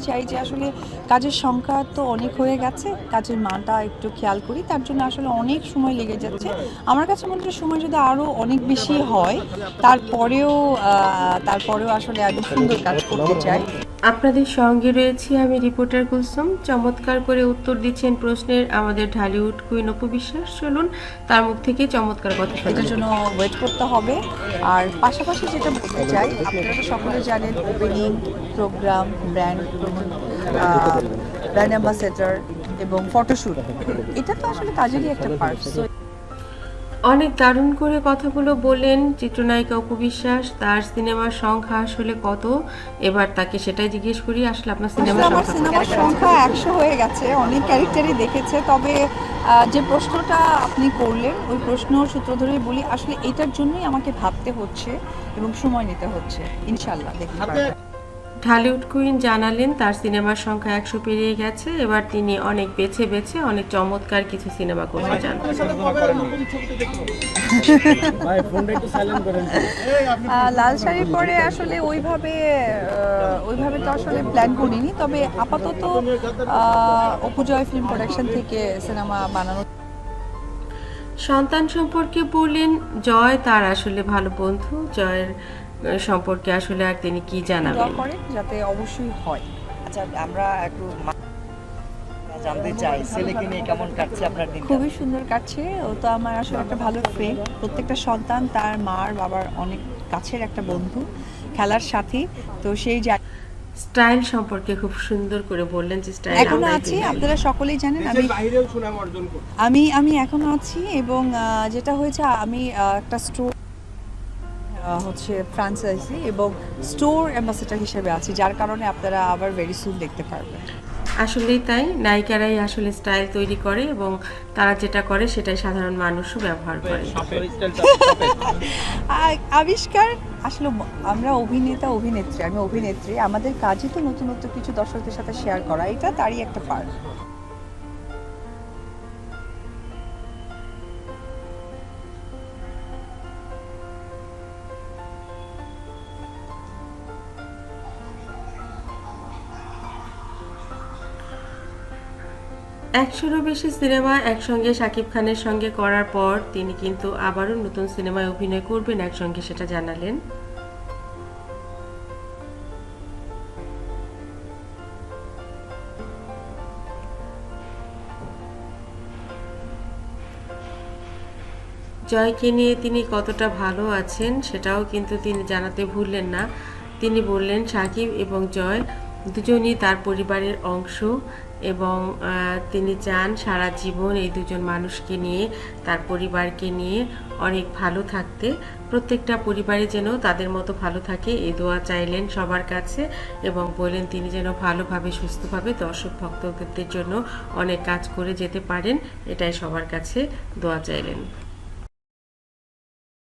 চাই যে আসলে কাজের সংখ্যা তো অনেক হয়ে গেছে, কাজের মানটা একটু খেয়াল করি, তার জন্য আসলে অনেক সময় লেগে যাচ্ছে। আমার কাছে মনে হচ্ছে সময় যদি আরও অনেক বেশি হয়, তারপরেও তারপরেও আসলে আরও সুন্দর কাজ করতে চাই। আপনাদের সঙ্গে রয়েছি আমি রিপোর্টার কুলসুম। চমৎকার করে উত্তর দিচ্ছেন প্রশ্নের আমাদের ঢালিউড কুইন অপু বিশ্বাস। চলুন তার মুখ থেকে চমৎকার কথা এটার জন্য ওয়েট করতে হবে। আর পাশাপাশি যেটা বলতে চাই আপনারা সকলে জানেন opening program brand brand ambassador এবং ফটোশ্যুট এটা তো আসলে কাজেরই একটা পার্ট অনেক দারুণ করে কথাগুলো বললেন চিত্রনায়িকা অপু বিশ্বাস। তার সিনেমার সংখ্যা আসলে কত? এবার তাকে সেটাই জিজ্ঞেস করি। আসলে আপনার সিনেমার আমার সিনেমার সংখ্যা একশো হয়ে গেছে। অনেক ক্যারেক্টারই দেখেছে। তবে আহ, যে প্রশ্নটা আপনি করলেন ওই প্রশ্ন সূত্র ধরেই বলি আসলে এটার জন্যই আমাকে ভাবতে হচ্ছে এবং সময় নিতে হচ্ছে। ইনশাল্লাহ দেখতে ঢালিউড কুইন জানালেন তার সিনেমার সংখ্যা একশো পেরিয়ে গেছে। এবার তিনি অনেক বেছে বেছে অনেক চমৎকার কিছু সিনেমা করতে চান। লাল শাড়ি পরে আসলে ওইভাবে ওইভাবে তো আসলে প্ল্যান করিনি তবে আপাতত অপুজয় ফিল্ম প্রোডাকশন থেকে সিনেমা বানানো সন্তান সম্পর্কে বললেন জয় তার আসলে ভালো বন্ধু জয়ের সম্পর্কে আসলে আর তিনি কি দোয়া জানাবেন? করেন যাতে অবশ্যই হয়। আচ্ছা আমরা একটু জানতে চাই ছেলেকে নিয়ে কেমন কাটছে আপনার দিন খুবই সুন্দর কাটছে। ও তো আমার আসলে একটা ভালো ফ্রেন্ড প্রত্যেকটা সন্তান তার মার বাবার অনেক কাছের একটা বন্ধু খেলার সাথী। তো সেই স্টাইল সম্পর্কে খুব সুন্দর করে বললেন যে স্টাইল এখনও আছি আপনারা সকলেই জানেন আমি বাইরেও সুনাম অর্জন করছে। আমি আমি এখনও আছি এবং যেটা হয়েছে আমি একটা স্টোর হচ্ছে ফ্রান্সাইজি এবং স্টোর অ্যাম্বাসেডার হিসেবে আছি যার কারণে আপনারা আবার ভেরি সুন দেখতে পারবেন। আসলেই তাই নায়িকারাই আসলে স্টাইল তৈরি করে এবং তারা যেটা করে সেটাই সাধারণ মানুষও ব্যবহার করে। আবিষ্কার আসলে আমরা অভিনেতা অভিনেত্রী আমি অভিনেত্রী আমাদের কাজই তো নতুন নতুন কিছু দর্শকদের সাথে শেয়ার করা এটা তারই একটা পার্ট একশোরও বেশি সিনেমা একসঙ্গে শাকিব খানের সঙ্গে করার পর তিনি কিন্তু আবারও নতুন সিনেমায় অভিনয় করবেন একসঙ্গে, সেটা জানালেন। জয়কে নিয়ে তিনি কতটা ভালো আছেন সেটাও কিন্তু তিনি জানাতে ভুললেন না। তিনি বললেন সাকিব এবং জয় দুজনই তার পরিবারের অংশ। এবং তিনি চান সারা জীবন এই দুজন মানুষকে নিয়ে, তার পরিবারকে নিয়ে অনেক ভালো থাকতে। প্রত্যেকটা পরিবারে যেন তাদের মতো ভালো থাকে এই দোয়া চাইলেন সবার কাছে এবং বললেন তিনি যেন ভালোভাবে, সুস্থভাবে দর্শক ভক্তদের জন্য অনেক কাজ করে যেতে পারেন, এটাই সবার কাছে দোয়া চাইলেন।